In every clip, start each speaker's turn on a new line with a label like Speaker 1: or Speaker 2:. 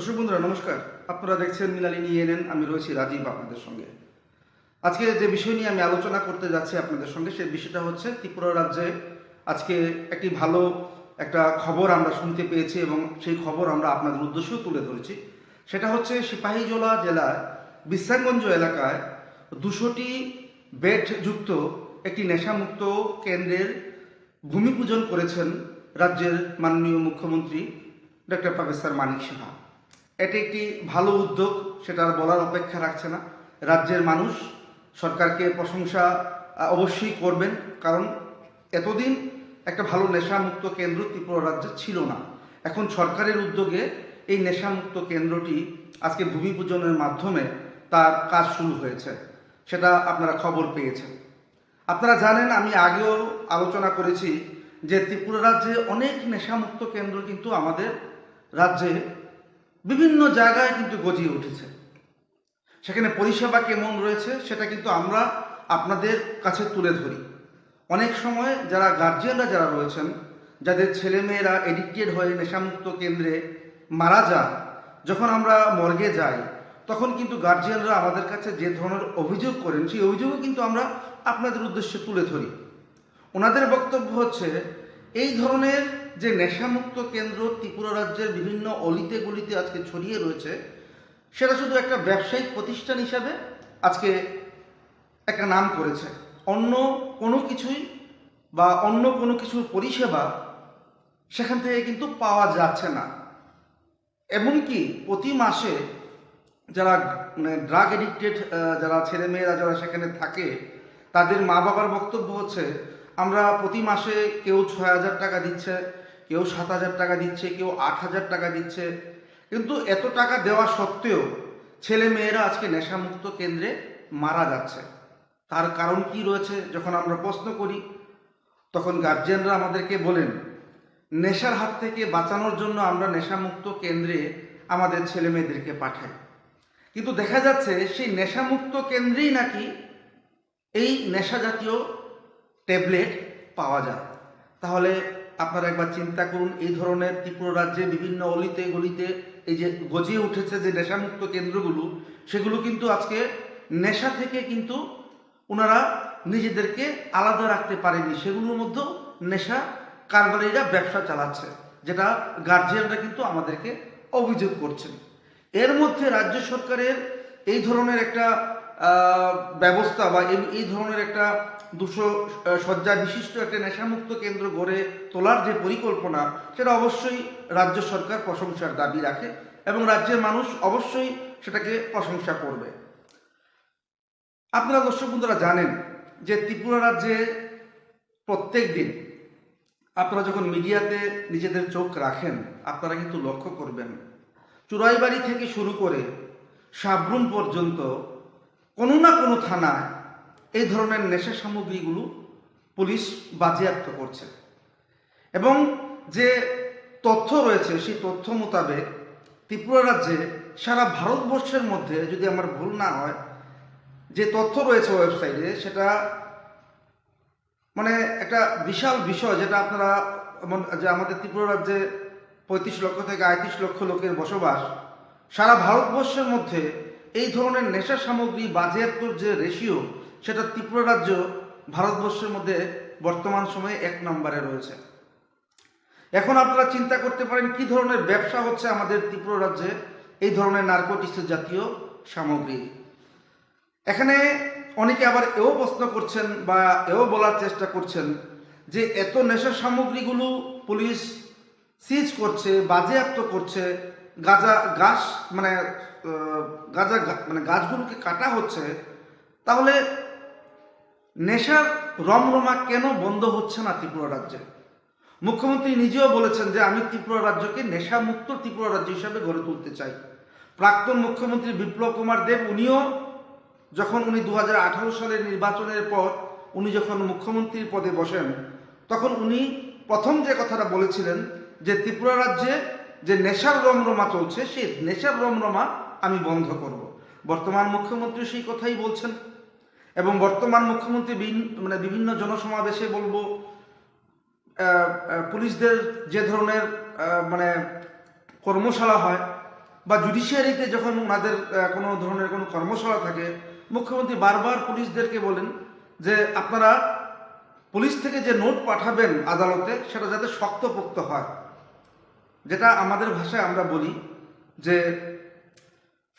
Speaker 1: দর্শক বন্ধুরা, নমস্কার। আপনারা দেখছেন মিলালিনী ইএনএন আমি রয়েছি রাজীব আপনাদের সঙ্গে। আজকে যে বিষয় নিয়ে আমি আলোচনা করতে যাচ্ছি আপনাদের সঙ্গে, সেই বিষয়টা হচ্ছে ত্রিপুরা রাজ্যে আজকে একটি ভালো একটা খবর আমরা শুনতে পেয়েছি এবং সেই খবর আমরা আপনাদের উদ্দেশ্যেও তুলে ধরেছি। সেটা হচ্ছে সিপাহীজলা জেলার বিশ্রামগঞ্জ এলাকায় দুশোটি বেড যুক্ত একটি নেশামুক্ত কেন্দ্রের ভূমি পূজন করেছেন রাজ্যের মাননীয় মুখ্যমন্ত্রী ডক্টর প্রফেসর মানিক সাহা এটি একটি ভালো উদ্যোগ, সেটা আর বলার অপেক্ষা রাখছে না। রাজ্যের মানুষ সরকারকে প্রশংসা অবশ্যই করবেন, কারণ এতদিন একটা ভালো নেশামুক্ত কেন্দ্র ত্রিপুরা রাজ্যে ছিল না। এখন সরকারের উদ্যোগে এই নেশামুক্ত কেন্দ্রটি আজকে ভূমি পূজনের মাধ্যমে তার কাজ শুরু হয়েছে, সেটা আপনারা খবর পেয়েছেন। আপনারা জানেন, আমি আগেও আলোচনা করেছি যে ত্রিপুরা রাজ্যে অনেক নেশামুক্ত কেন্দ্র কিন্তু আমাদের রাজ্যে বিভিন্ন জায়গায় কিন্তু গজিয়ে উঠেছে। সেখানে পরিষেবা কেমন রয়েছে, সেটা কিন্তু আমরা আপনাদের কাছে তুলে ধরি। অনেক সময় যারা গার্জিয়ানরা যারা রয়েছেন, যাদের ছেলেমেয়েরা এডিক্টেড হয়ে নেশামুক্ত কেন্দ্রে মারা যায় যখন আমরা মর্গে যাই, তখন কিন্তু গার্জিয়ানরা আমাদের কাছে যে ধরনের অভিযোগ করেন, সেই অভিযোগও কিন্তু আমরা আপনাদের উদ্দেশ্যে তুলে ধরি। ওনাদের বক্তব্য হচ্ছে এই ধরনের যে নেশামুক্ত কেন্দ্র ত্রিপুরা রাজ্যের বিভিন্ন অলিতে গলিতে আজকে ছড়িয়ে রয়েছে, সেটা শুধু একটা ব্যবসায়িক প্রতিষ্ঠান হিসাবে আজকে একটা নাম করেছে। অন্য কোনো কিছুই বা অন্য কোনো কিছুর পরিষেবা সেখান থেকে কিন্তু পাওয়া যাচ্ছে না। এমনকি প্রতি মাসে যারা মানে ড্রাগ এডিক্টেড যারা ছেলেমেয়েরা যারা সেখানে থাকে, তাদের মা বাবার বক্তব্য হচ্ছে আমরা প্রতি মাসে কেউ ছয় হাজার টাকা দিচ্ছে, কেউ সাত হাজার টাকা দিচ্ছে, কেউ আট হাজার টাকা দিচ্ছে। কিন্তু এত টাকা দেওয়া সত্ত্বেও ছেলে মেয়েরা আজকে নেশামুক্ত কেন্দ্রে মারা যাচ্ছে। তার কারণ কি রয়েছে যখন আমরা প্রশ্ন করি, তখন গার্জিয়ানরা আমাদেরকে বলেন, নেশার হাত থেকে বাঁচানোর জন্য আমরা নেশামুক্ত কেন্দ্রে আমাদের ছেলে মেয়েদেরকে পাঠাই। কিন্তু দেখা যাচ্ছে সেই নেশামুক্ত কেন্দ্রেই নাকি এই নেশা জাতীয় ট্যাবলেট পাওয়া যায়। তাহলে আপনারা একবার চিন্তা করুন, এই ধরনের ত্রিপুরা রাজ্যে বিভিন্ন অলিতে গলিতে এই যে গজিয়ে উঠেছে যে নেশামুক্ত কেন্দ্রগুলো, সেগুলো কিন্তু আজকে নেশা থেকে কিন্তু ওনারা নিজেদেরকে আলাদা রাখতে পারেনি। সেগুলোর মধ্যেও নেশা কারবারিরা ব্যবসা চালাচ্ছে, যেটা গার্জিয়ানরা কিন্তু আমাদেরকে অভিযোগ করছেন। এর মধ্যে রাজ্য সরকারের এই ধরনের একটা ব্যবস্থা বা এই ধরনের একটা দুশো শয্যা বিশিষ্ট একটা নেশামুক্ত কেন্দ্র গড়ে তোলার যে পরিকল্পনা, সেটা অবশ্যই রাজ্য সরকার প্রশংসার দাবি রাখে এবং রাজ্যের মানুষ অবশ্যই সেটাকে প্রশংসা করবে। আপনারা দর্শক বন্ধুরা জানেন যে ত্রিপুরা রাজ্যে প্রত্যেক দিন আপনারা যখন মিডিয়াতে নিজেদের চোখ রাখেন, আপনারা কিন্তু লক্ষ্য করবেন, চুরাইবাড়ি থেকে শুরু করে সাবরুম পর্যন্ত কোনো না কোনো থানায় এই ধরনের নেশা সামগ্রীগুলো পুলিশ বাজেয়াপ্ত করছে। এবং যে তথ্য রয়েছে, সেই তথ্য মোতাবেক ত্রিপুরা রাজ্যে সারা ভারতবর্ষের মধ্যে যদি আমার ভুল না হয়, যে তথ্য রয়েছে ওয়েবসাইটে, সেটা মানে একটা বিশাল বিষয় যেটা আপনারা যে আমাদের ত্রিপুরা রাজ্যে পঁয়ত্রিশ লক্ষ থেকে আয়ত্রিশ লক্ষ লোকের বসবাস, সারা ভারতবর্ষের মধ্যে এই ধরনের নেশা সামগ্রী বাজেয়াপ্তর যে রেশিও সেটা ত্রিপুরা রাজ্য ভারতবর্ষের মধ্যে বর্তমান সময়ে এক নম্বরে রয়েছে। এখন আপনারা চিন্তা করতে পারেন, কি ধরনের ব্যবসা হচ্ছে আমাদের ত্রিপুরা রাজ্যে এই ধরনের নার্কোটিক্স জাতীয় সামগ্রী? এখানে অনেকে আবার এও প্রশ্ন করছেন বা এও বলার চেষ্টা করছেন যে এত নেশা সামগ্রীগুলো পুলিশ সিজ করছে, বাজেয়াপ্ত করছে গাঁজা গাছ মানে গাঁজা মানে গাছগুলোকে কাটা হচ্ছে, তাহলে নেশার রমরমা কেন বন্ধ হচ্ছে না ত্রিপুরা রাজ্যে? মুখ্যমন্ত্রী নিজেও বলেছেন যে আমি ত্রিপুরা রাজ্যকে নেশামুক্ত ত্রিপুরা রাজ্য হিসাবে গড়ে তুলতে চাই। প্রাক্তন মুখ্যমন্ত্রী বিপ্লব কুমার দেব, উনিও যখন উনি দু হাজার আঠারো সালের নির্বাচনের পর উনি যখন মুখ্যমন্ত্রীর পদে বসেন, তখন উনি প্রথম যে কথাটা বলেছিলেন যে ত্রিপুরা রাজ্যে যে নেশার রমরমা চলছে সেই নেশার রমরমা আমি বন্ধ করব। বর্তমান মুখ্যমন্ত্রী সেই কথাই বলছেন। এবং বর্তমান মুখ্যমন্ত্রী মানে বিভিন্ন জনসমাবেশে বলব পুলিশদের যে ধরনের মানে কর্মশালা হয়, বা জুডিশিয়ারিতে যখন ওনাদের কোনো ধরনের কোনো কর্মশালা থাকে, মুখ্যমন্ত্রী বারবার পুলিশদেরকে বলেন যে আপনারা পুলিশ থেকে যে নোট পাঠাবেন আদালতে, সেটা যাতে শক্তপোক্ত হয়। যেটা আমাদের ভাষায় আমরা বলি যে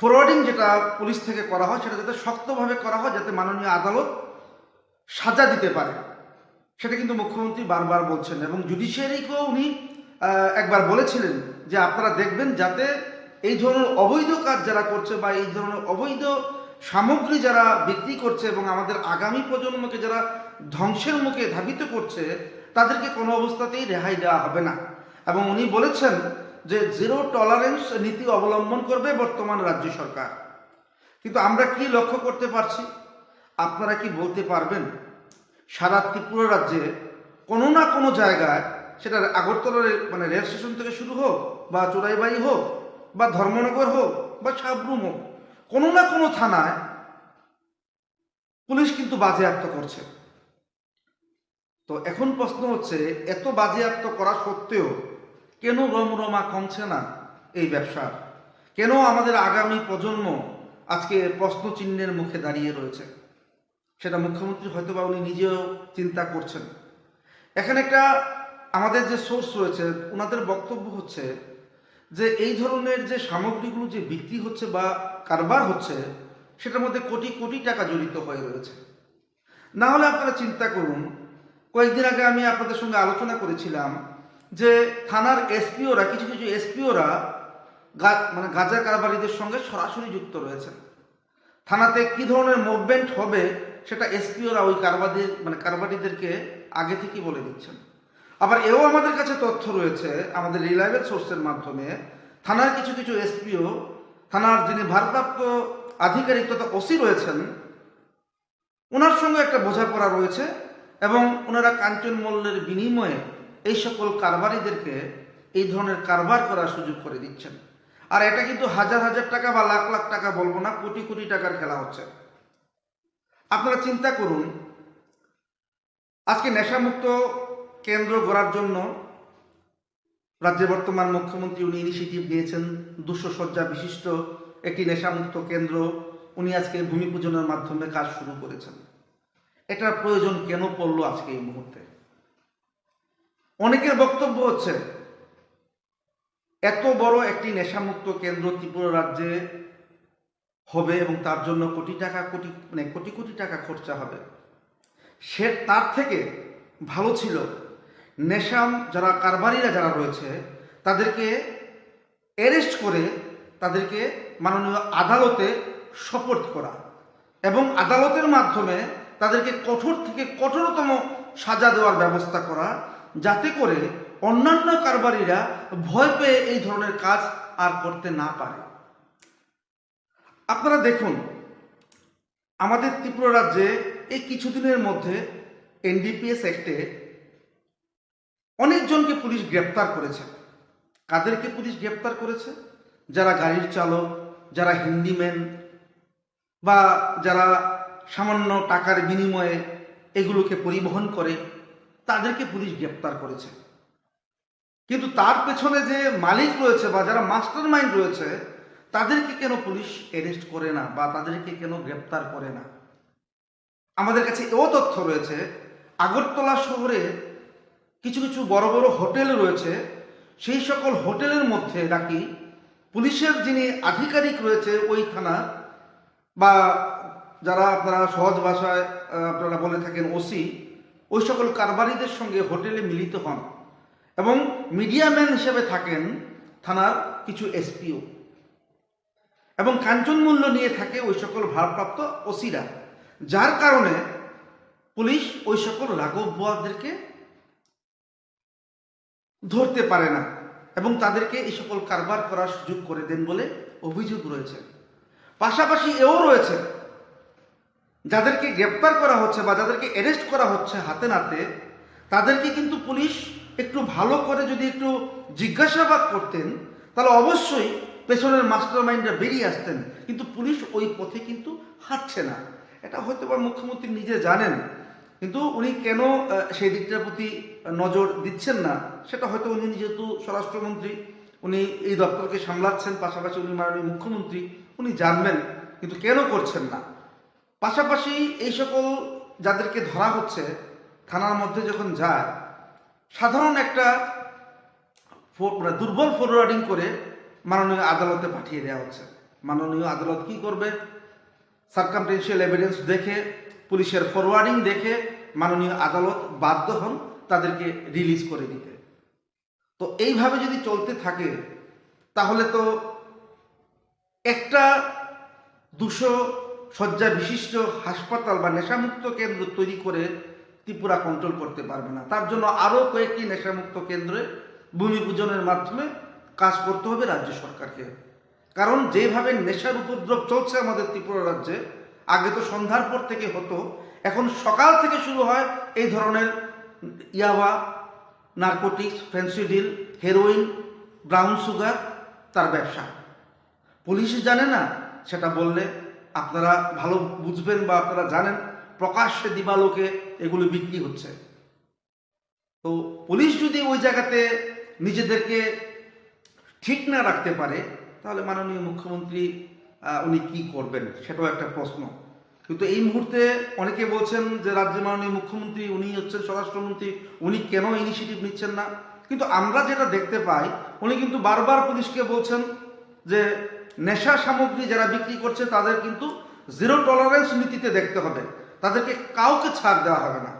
Speaker 1: ফরওয়ার্ডিং যেটা পুলিশ থেকে করা হয়, সেটা যাতে শক্তভাবে করা হয়, যাতে মাননীয় আদালত সাজা দিতে পারে। সেটা কিন্তু মুখ্যমন্ত্রী বারবার বলছেন এবং জুডিশিয়ারিকেও উনি একবার বলেছিলেন যে আপনারা দেখবেন যাতে এই ধরনের অবৈধ কাজ যারা করছে বা এই ধরনের অবৈধ সামগ্রী যারা বিক্রি করছে এবং আমাদের আগামী প্রজন্মকে যারা ধ্বংসের মুখে ধাবিত করছে, তাদেরকে কোনো অবস্থাতেই রেহাই দেওয়া হবে না। এবং উনি বলেছেন যে জিরো টলারেন্স নীতি অবলম্বন করবে বর্তমান রাজ্য সরকার। কিন্তু আমরা কি লক্ষ্য করতে পারছি? আপনারা কি বলতে পারবেন? সারা ত্রিপুরা রাজ্যে কোনো না কোনো জায়গায় সেটা আগরতলা মানে রেল স্টেশন থেকে শুরু হোক বা চোরাইবাড়ি হোক বা ধর্মনগর হোক বা সাবরুম হোক, কোনো না কোনো থানায় পুলিশ কিন্তু বাজেয়াপ্ত করছে। তো এখন প্রশ্ন হচ্ছে, এত বাজেয়াপ্ত করা সত্ত্বেও কেন রমরমা কমছে না এই ব্যবসার? কেন আমাদের আগামী প্রজন্ম আজকে প্রশ্ন চিহ্নের মুখে দাঁড়িয়ে রয়েছে? সেটা মুখ্যমন্ত্রী হয়তো বা উনি নিজেও চিন্তা করছেন। এখানে একটা আমাদের যে সোর্স রয়েছে ওনাদের বক্তব্য হচ্ছে যে এই ধরনের যে সামগ্রীগুলো যে বিক্রি হচ্ছে বা কারবার হচ্ছে, সেটার মধ্যে কোটি কোটি টাকা জড়িত হয়ে রয়েছে। না হলে আপনারা চিন্তা করুন, কয়েকদিন আগে আমি আপনাদের সঙ্গে আলোচনা করেছিলাম যে থানার এসপিওরা, কিছু কিছু এসপিওরা মানে গাঁজা কারবারিদের সঙ্গে সরাসরি যুক্ত রয়েছেন। থানাতে কি ধরনের মুভমেন্ট হবে সেটা এসপিওরা ওই কারবারিদের মানে কারবারিদেরকে আগে থেকেই বলে দিচ্ছেন। আবার এও আমাদের কাছে তথ্য রয়েছে, আমাদের রিলায়েবল সোর্সের মাধ্যমে থানার কিছু কিছু এসপিও, থানার যিনি ভারপ্রাপ্ত আধিকারিক তথা ওসি রয়েছেন ওনার সঙ্গে একটা বোঝাপড়া রয়েছে এবং ওনারা কাঞ্চন মল্যের বিনিময়ে এই সকল কারবারিদেরকে এই ধরনের কারবার করার সুযোগ করে দিচ্ছেন। আর এটা কিন্তু হাজার হাজার টাকা বা লাখ লাখ টাকা বলব না, কোটি কোটি টাকার খেলা হচ্ছে। আপনারা চিন্তা করুন, আজকে নেশামুক্ত কেন্দ্র গড়ার জন্য রাজ্যের বর্তমান মুখ্যমন্ত্রী উনি ইনিশিয়েটিভ নিয়েছেন দুশো শয্যা বিশিষ্ট একটি নেশামুক্ত কেন্দ্র উনি আজকে ভূমি পূজনের মাধ্যমে কাজ শুরু করেছেন। এটার প্রয়োজন কেন পড়ল আজকে এই মুহূর্তে? অনেকের বক্তব্য হচ্ছে, এত বড় একটি নেশামুক্ত কেন্দ্র ত্রিপুরা রাজ্যে হবে এবং তার জন্য কোটি টাকা, কোটি মানে কোটি কোটি টাকা খরচা হবে। সে তার থেকে ভালো ছিল। নেশাম যারা, কারবারিরা যারা রয়েছে, তাদেরকে অ্যারেস্ট করে তাদেরকে মাননীয় আদালতে শপথ করা এবং আদালতের মাধ্যমে তাদেরকে কঠোর থেকে কঠোরতম সাজা দেওয়ার ব্যবস্থা করা যাতে করে অন্যান্য কারবারিরা ভয় পেয়ে এই ধরনের কাজ আর করতে না পারে। আপনারা দেখুন, আমাদের ত্রিপুরা রাজ্যে এই কিছুদিনের মধ্যে এনডিপিএস অ্যাক্টে অনেকজনকে পুলিশ গ্রেপ্তার করেছে। কাদেরকে পুলিশ গ্রেপ্তার করেছে? যারা গাড়ির চালক, যারা হিন্দিম্যান বা যারা সামান্য টাকার বিনিময়ে এগুলোকে পরিবহন করে তাদেরকে পুলিশ গ্রেপ্তার করেছে। কিন্তু তার পেছনে যে মালিক রয়েছে বা যারা মাস্টার মাইন্ড রয়েছে, তাদেরকে কেন পুলিশ অ্যারেস্ট করে না বা তাদেরকে কেন গ্রেপ্তার করে না? আমাদের কাছে এও তথ্য রয়েছে, আগরতলা শহরে কিছু কিছু বড় বড় হোটেল রয়েছে। সেই সকল হোটেলের মধ্যে নাকি পুলিশের যিনি আধিকারিক রয়েছে ওই থানার বা যারা আপনারা সহজ ভাষায় আপনারা বলে থাকেন ওসি ওই সকল কারবারিদের সঙ্গে হোটেলে মিলিত হন এবং মিডিয়াম্যান হিসেবে থাকেন থানার কিছু এসপিও। এবং কাঞ্চন মূল্য নিয়ে থাকে ওই সকল ভারপ্রাপ্ত ওসিরা, যার কারণে পুলিশ ওই সকল রাঘব বোয়াদেরকে ধরতে পারে না এবং তাদেরকে এই সকল কারবার করার সুযোগ করে দেন বলে অভিযোগ রয়েছে। পাশাপাশি এও রয়েছে যাদেরকে গ্রেপ্তার করা হচ্ছে বা যাদেরকে অ্যারেস্ট করা হচ্ছে হাতে নাতে, তাদেরকে কিন্তু পুলিশ একটু ভালো করে যদি একটু জিজ্ঞাসাবাদ করতেন, তাহলে অবশ্যই পেছনের মাস্টার মাইন্ডরা বেরিয়ে আসতেন। কিন্তু পুলিশ ওই পথে কিন্তু হাঁটছে না। এটা হয়তো বা মুখ্যমন্ত্রী নিজে জানেন, কিন্তু উনি কেন সেই দিকটার প্রতি নজর দিচ্ছেন না, সেটা হয়তো উনি যেহেতু স্বরাষ্ট্রমন্ত্রী, উনি এই দপ্তরকে সামলাচ্ছেন, পাশাপাশি উনি মাননীয় মুখ্যমন্ত্রী, উনি জানবেন, কিন্তু কেন করছেন না? পাশাপাশি এই সকল যাদেরকে ধরা হচ্ছে, থানার মধ্যে যখন যায়, সাধারণ একটা মানে দুর্বল ফরওয়ার্ডিং করে মাননীয় আদালতে পাঠিয়ে দেওয়া হচ্ছে। মাননীয় আদালত কি করবে? সার্কামটেন্সিয়াল এভিডেন্স দেখে, পুলিশের ফরওয়ার্ডিং দেখে মাননীয় আদালত বাধ্য হন তাদেরকে রিলিজ করে দিতে। তো এইভাবে যদি চলতে থাকে, তাহলে তো একটা দুশো শয্যা বিশিষ্ট হাসপাতাল বা নেশামুক্ত কেন্দ্র তৈরি করে ত্রিপুরা কন্ট্রোল করতে পারবে না। তার জন্য আরও কয়েকটি নেশামুক্ত কেন্দ্রে ভূমি পূজনের মাধ্যমে কাজ করতে হবে রাজ্য সরকারকে। কারণ যেভাবে নেশার উপদ্রব চলছে আমাদের ত্রিপুরা রাজ্যে, আগে তো সন্ধ্যার পর থেকে হতো, এখন সকাল থেকে শুরু হয় এই ধরনের ইয়াবা, narcotics Phensedyl heroin, brown sugar, তার ব্যবসা। পুলিশ জানে না, সেটা বললে আপনারা ভালো বুঝবেন বা আপনারা জানেন, প্রকাশ্যে দিবালোকে এগুলো বিক্রি হচ্ছে। তো পুলিশ যদি ওই জায়গাতে নিজেদেরকে ঠিক না রাখতে পারে, তাহলে মাননীয় মুখ্যমন্ত্রী উনি কি করবেন? সেটাও একটা প্রশ্ন। কিন্তু এই মুহূর্তে অনেকে বলছেন যে রাজ্যের মাননীয় মুখ্যমন্ত্রী, উনি হচ্ছেন স্বরাষ্ট্রমন্ত্রী, উনি কেন ইনিশিয়েটিভ নিচ্ছেন না? কিন্তু আমরা যেটা দেখতে পাই, উনি কিন্তু বারবার পুলিশকে বলছেন যে নেশা সামগ্রী যারা বিক্রি করছে, তাদের কিন্তু জিরো টলারেন্স নীতিতে দেখতে হবে। তাদেরকে কাউকে ছাড় দেওয়া হবে না।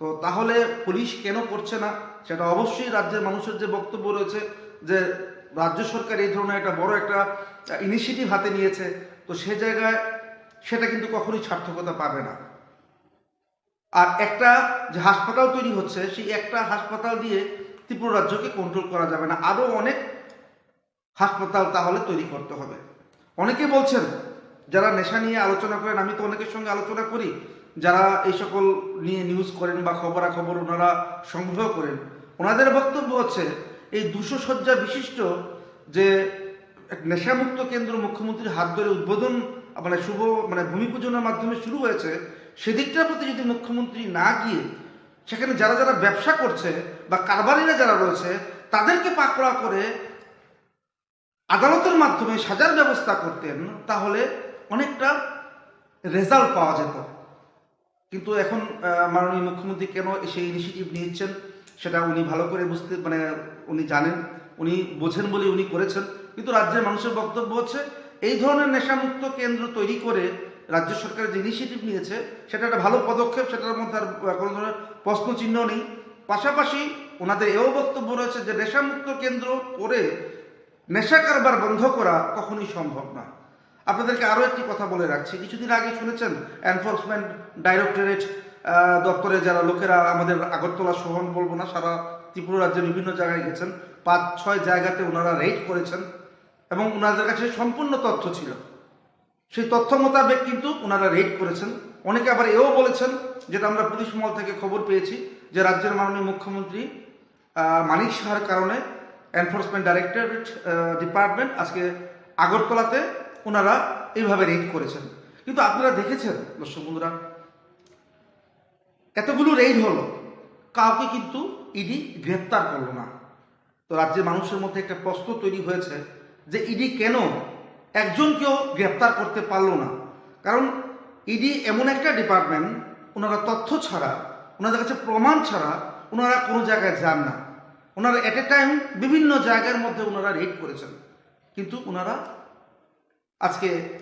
Speaker 1: তো তাহলে পুলিশ কেন করছে না? সেটা অবশ্যই রাজ্যের মানুষের যে বক্তব্য রয়েছে, যে রাজ্য সরকার এই ধরনের একটা বড় একটা ইনিশিয়েটিভ হাতে নিয়েছে, তো সে জায়গায় সেটা কিন্তু কখনোই সার্থকতা পাবে না। আর একটা যে হাসপাতাল তৈরি হচ্ছে, সেই একটা হাসপাতাল দিয়ে ত্রিপুরা রাজ্যকে কন্ট্রোল করা যাবে না। আরও অনেক হাসপাতাল তাহলে তৈরি করতে হবে। অনেকে বলছেন, যারা নেশা নিয়ে আলোচনা করেন, আমি তো অনেকের সঙ্গে আলোচনা করি, যারা এই সকল নিয়ে নিউজ করেন বা খবরাখবর ওনারা সংগ্রহ করেন, ওনাদের বক্তব্য হচ্ছে, এই দুশো শয্যা বিশিষ্ট যে নেশামুক্ত কেন্দ্র মুখ্যমন্ত্রীর হাত ধরে উদ্বোধন মানে শুভ মানে ভূমি পূজনের মাধ্যমে শুরু হয়েছে, সেদিকটার প্রতি যদি মুখ্যমন্ত্রী না গিয়ে সেখানে যারা যারা ব্যবসা করছে বা কারবারিরা যারা রয়েছে, তাদেরকে পাকড়া করে আদালতের মাধ্যমে সাজার ব্যবস্থা করতেন, তাহলে অনেকটা রেজাল্ট পাওয়া যেত। কিন্তু এখন মাননীয় মুখ্যমন্ত্রী কেন সেই ইনিশিয়েটিভ নিয়েছেন, সেটা উনি ভালো করে বুঝতে মানে উনি জানেন, উনি বোঝেন বলে উনি করেছেন। কিন্তু রাজ্যের মানুষের বক্তব্য হচ্ছে, এই ধরনের নেশামুক্ত কেন্দ্র তৈরি করে রাজ্য সরকার যে ইনিশিয়েটিভ নিয়েছে, সেটা একটা ভালো পদক্ষেপ, সেটার মধ্যে আর কোনো ধরনের প্রশ্ন চিহ্ন নেই। পাশাপাশি ওনাদের এও বক্তব্য রয়েছে যে নেশামুক্ত কেন্দ্র করে নেশা কারবার বন্ধ করা কখনোই সম্ভব না। আপনাদেরকে আরও একটি কথা বলে রাখছি। কিছুদিন আগে শুনেছেন এনফোর্সমেন্ট ডাইরেক্টরেট দপ্তরে যারা লোকেরা আমাদের আগরতলা শহর বলব না, সারা ত্রিপুরা রাজ্যে বিভিন্ন জায়গায় গেছেন। পাঁচ, ছয় জায়গাতে ওনারা রেড করেছেন এবং ওনাদের কাছে সম্পূর্ণ তথ্য ছিল। সেই তথ্য মোতাবেক কিন্তু ওনারা রেড করেছেন। অনেকে আবার এও বলেছেন, যেটা আমরা পুলিশ মহল থেকে খবর পেয়েছি, যে রাজ্যের মাননীয় মুখ্যমন্ত্রী মানিক সাহার কারণে এনফোর্সমেন্ট ডাইরেক্টরেট ডিপার্টমেন্ট আজকে আগরতলাতে ওনারা এইভাবে রেড করেছেন। কিন্তু আপনারা দেখেছেন, দর্শক বন্ধুরা, এতগুলো রেড হলো, কাউকে কিন্তু ইডি গ্রেপ্তার করল না। তো রাজ্যের মানুষের মধ্যে একটা প্রশ্ন তৈরি হয়েছে যে ইডি কেন একজনকেও গ্রেপ্তার করতে পারল না? কারণ ইডি এমন একটা ডিপার্টমেন্ট ওনারা তথ্য ছাড়া ওনাদের কাছে প্রমাণ ছাড়া ওনারা কোনো জায়গায় যান না। ওনারা এট এ টাইম বিভিন্ন জায়গার মধ্যে ওনারা রেড করেছেন। কিন্তু ওনারা আজকে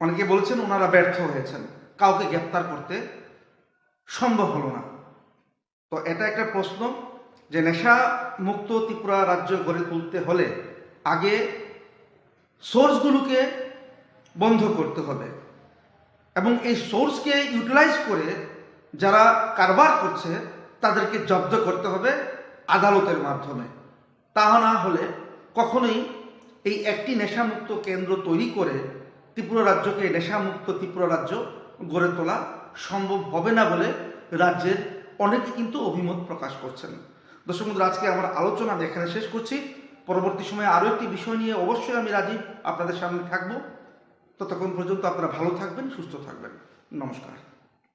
Speaker 1: অনেকে বলছেন ওনারা ব্যর্থ হয়েছেন। কাউকে গ্রেপ্তার করতে সম্ভব হলো না। তো এটা একটা প্রশ্ন যে নেশা মুক্ত ত্রিপুরা রাজ্য গড়ে তুলতে হলে আগে সোর্সগুলোকে বন্ধ করতে হবে। এবং এই সোর্সকে ইউটিলাইজ করে যারা কারবার করছে তাদেরকে জব্দ করতে হবে। আদালতের মাধ্যমে। তা না হলে কখনোই এই একটি নেশামুক্ত কেন্দ্র তৈরি করে ত্রিপুরা রাজ্যকে নেশামুক্ত ত্রিপুরা রাজ্য গড়ে তোলা সম্ভব হবে না বলে রাজ্যের অনেকে কিন্তু অভিমত প্রকাশ করছেন। দর্শক বন্ধুরা, আজকে আমার আলোচনা এখানে শেষ করছি। পরবর্তী সময়ে আরও একটি বিষয় নিয়ে অবশ্যই আমি রাজীব আপনাদের সামনে থাকব। ততক্ষণ পর্যন্ত আপনারা ভালো থাকবেন সুস্থ থাকবেন। নমস্কার।